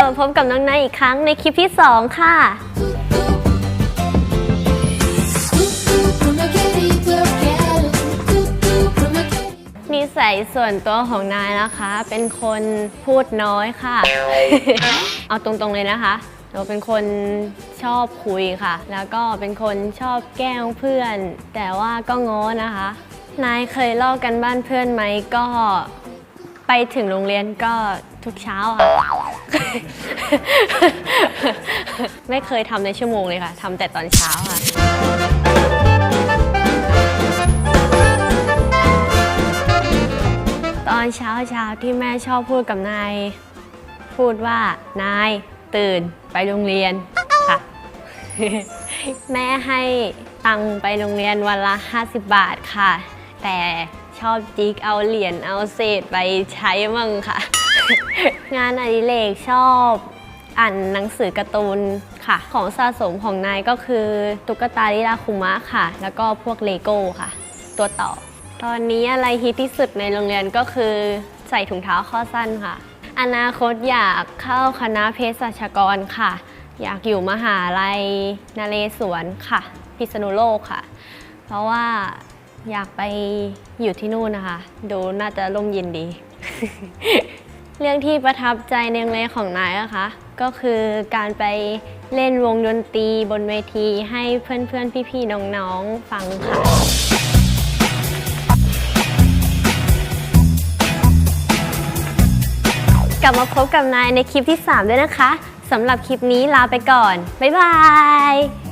มาพบกับน้องนายอีกครั้งในคลิปที่ 2 ค่ะ Como eu querido, eu quero tudo como eu querido. นิสัยส่วนตัวของนายนะคะ เป็นคนพูดน้อยค่ะ เอาตรงๆเลยนะคะเราเป็นคนชอบคุยค่ะ แล้วก็เป็นคนชอบแกล้งเพื่อน แต่ว่าก็ง้อนะคะ นายเคยลอกกันบ้านเพื่อนไหมก็ไปถึงโรงเรียนก็ ทุกเช้าค่ะ ไม่เคยทำในชั่วโมงเลยค่ะทำแต่ตอนเช้าค่ะ ตอนเช้าเช้าๆที่แม่ชอบพูดกับนาย พูดว่านายตื่นไปโรงเรียนค่ะ แม่ให้ตังค์ไปโรงเรียนวันละ 50 บาทค่ะ แต่ชอบจิกเอาเหรียญเอาเศษไปใช้มั่งค่ะ งานอดิเรกชอบอ่านหนังสือการ์ตูนค่ะ ของสะสมของนายก็คือ ตุ๊กตาลิลาคุมะค่ะ แล้วก็พวกเลโก้ค่ะ ตัวต่อ ตอนนี้อะไรฮิตที่สุดในโรงเรียนก็คือใส่ถุงเท้าข้อสั้นค่ะ อนาคตอยากเข้าคณะเภสัชกรค่ะ อยากอยู่มหาลัยนเรศวรค่ะ พิษณุโลกค่ะ เพราะว่าอยากไปอยู่ที่นู่นนะคะ ดูน่าจะร่มเย็นดี เรื่องที่ประทับใจในโรงเรียนของนายนะคะ ก็คือการไปเล่นวงดนตรีบนเวทีให้เพื่อนๆ พี่ๆ น้องๆ ฟังค่ะ กลับมาพบกับนายในคลิปที่ 3 ด้วยนะคะสำหรับคลิปนี้ลาไปก่อน บ๊ายบาย